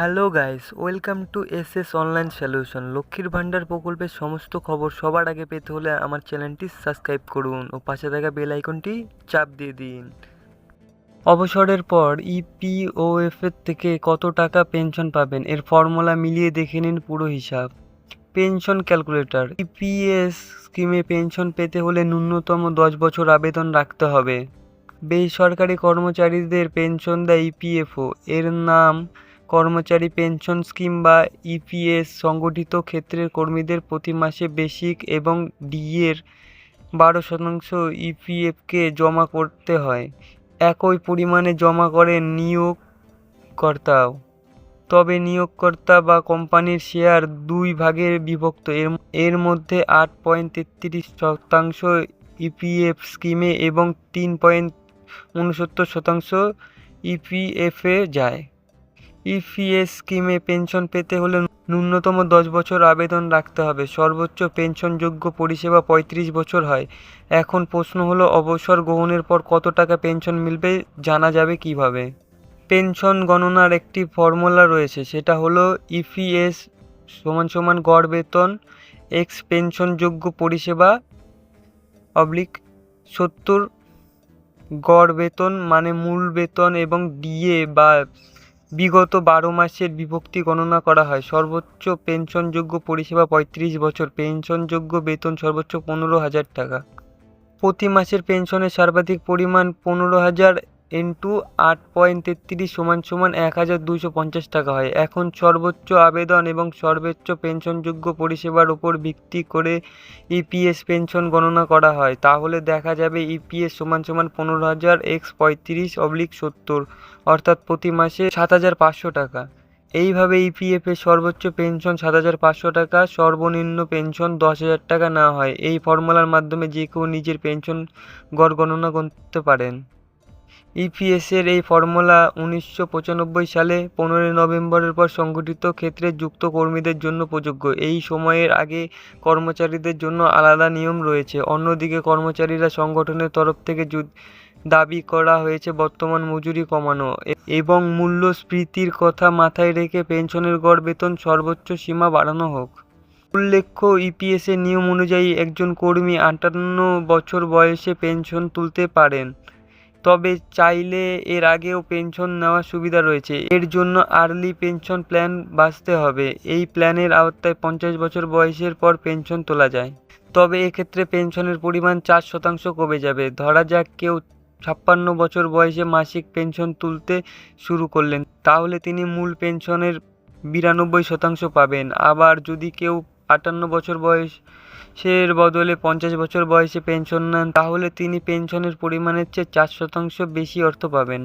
Hello guys, welcome to S S online solution, লক্ষ্মীর ভাণ্ডার প্রকল্পের সমস্ত খবর সবার আগে পেতে হলে আমার চ্যানেলটি সাবস্ক্রাইব করুন ও পাশে থাকা বেল আইকনটি চাপ দিয়ে দিন। অবসরের পর ইপিওএফ এর থেকে কত টাকা পেনশন পাবেন এর ফর্মুলা মিলিয়ে দেখে নিন পুরো হিসাব। পেনশন ক্যালকুলেটর ইপিএস স্কিমে পেনশন পেতে হলে ন্যূনতম দশ বছর আবেদন রাখতে হবে। বেসরকারি কর্মচারীদের পেনশন দেয় ইপিএফও এর নাম কর্মচারী পেনশন স্কিম বা ইপিএস সংগঠিত ক্ষেত্রের কর্মীদের প্রতি মাসে বেসিক এবং ডিএর বারো শতাংশ ইপিএফকে জমা করতে হয়। একই পরিমাণে জমা করে নিয়োগকর্তাও। তবে নিয়োগকর্তা বা কোম্পানির শেয়ার দুই ভাগে বিভক্ত। এর এর মধ্যে আট পয়েন্ট তেত্রিশ শতাংশ ইপিএফ স্কিমে এবং তিন পয়েন্ট উনসত্তর শতাংশ ইপিএফে যায়। ইপিএস স্কিমে পেনশন পেতে হলে ন্যূনতম দশ বছর আবেদন রাখতে হবে। সর্বোচ্চ পেনশনযোগ্য পরিষেবা পঁয়ত্রিশ বছর হয়। এখন প্রশ্ন হলো, অবসর গ্রহণের পর কত টাকা পেনশন মিলবে জানা যাবে কীভাবে? পেনশন গণনার একটি ফর্মুলা রয়েছে, সেটা হলো ইপিএস সমান সমান গড় বেতন, এক্স পেনশনযোগ্য পরিষেবা অবলিক সত্তর, গড় বেতন মানে মূল বেতন এবং ডিএ বা বিগত বারো মাসের বিভক্তি গণনা করা হয়। সর্বোচ্চ পেনশনযোগ্য পরিষেবা পঁয়ত্রিশ বছর, পেনশনযোগ্য বেতন সর্বোচ্চ পনেরো হাজার টাকা। প্রতি মাসের পেনশনের সর্বাধিক পরিমাণ পনেরো হাজার ইন্টু আট পয়েন্ট তেত্রিশ সমান সমান এক হাজার দুশো পঞ্চাশ টাকা হয়। এখন সর্বোচ্চ আবেদন এবং সর্বোচ্চ পেনশনযোগ্য পরিষেবার উপর ভিত্তি করে ইপিএস পেনশন গণনা করা হয়। তাহলে দেখা যাবে ইপিএস সমান সমান পনেরো হাজার এক্স পঁয়ত্রিশ অবলিক সত্তর, অর্থাৎ প্রতি মাসে সাত হাজার পাঁচশো টাকা। এইভাবে ইপিএফ এর সর্বোচ্চ পেনশন সাত হাজার পাঁচশো টাকা, সর্বনিম্ন পেনশন দশ হাজার টাকা নেওয়া হয়। এই ফর্মুলার মাধ্যমে যে কেউ নিজের পেনশন গড় গণনা করতে পারেন। ইপিএস এর এই ফর্মুলা উনিশশো পঁচানব্বই সালে পনেরোই নভেম্বরের পর সংগঠিত ক্ষেত্রে যুক্ত কর্মীদের জন্য প্রযোজ্য। এই সময়ের আগে কর্মচারীদের জন্য আলাদা নিয়ম রয়েছে। অন্যদিকে কর্মচারীরা সংগঠনের তরফ থেকে দাবি করা হয়েছে বর্তমান মজুরি কমানো এবং মূল্যস্ফীতির কথা মাথায় রেখে পেনশনের গড় বেতন সর্বোচ্চ সীমা বাড়ানো হোক। উল্লেখ্য ইপিএস এর নিয়ম অনুযায়ী একজন কর্মী আটান্ন বছর বয়সে পেনশন তুলতে পারেন। তবে চাইলে এর আগেও পেনশন নেওয়ার সুবিধা রয়েছে। এর জন্য আর্লি পেনশন প্ল্যান বাঁচতে হবে। এই প্ল্যানের আওতায় পঞ্চাশ বছর বয়সের পর পেনশন তোলা যায়। তবে এক্ষেত্রে পেনশনের পরিমাণ চার শতাংশ কমে যাবে। ধরা যাক কেউ ছাপ্পান্ন বছর বয়সে মাসিক পেনশন তুলতে শুরু করলেন, তাহলে তিনি মূল পেনশনের বিরানব্বই শতাংশ পাবেন। আবার যদি কেউ আটান্ন বছর বয়স সের বদলে পঞ্চাশ বছর বয়সে পেনশন নেন, তাহলে তিনি পেনশনের পরিমাণের চেয়ে চার শতাংশ বেশি অর্থ পাবেন।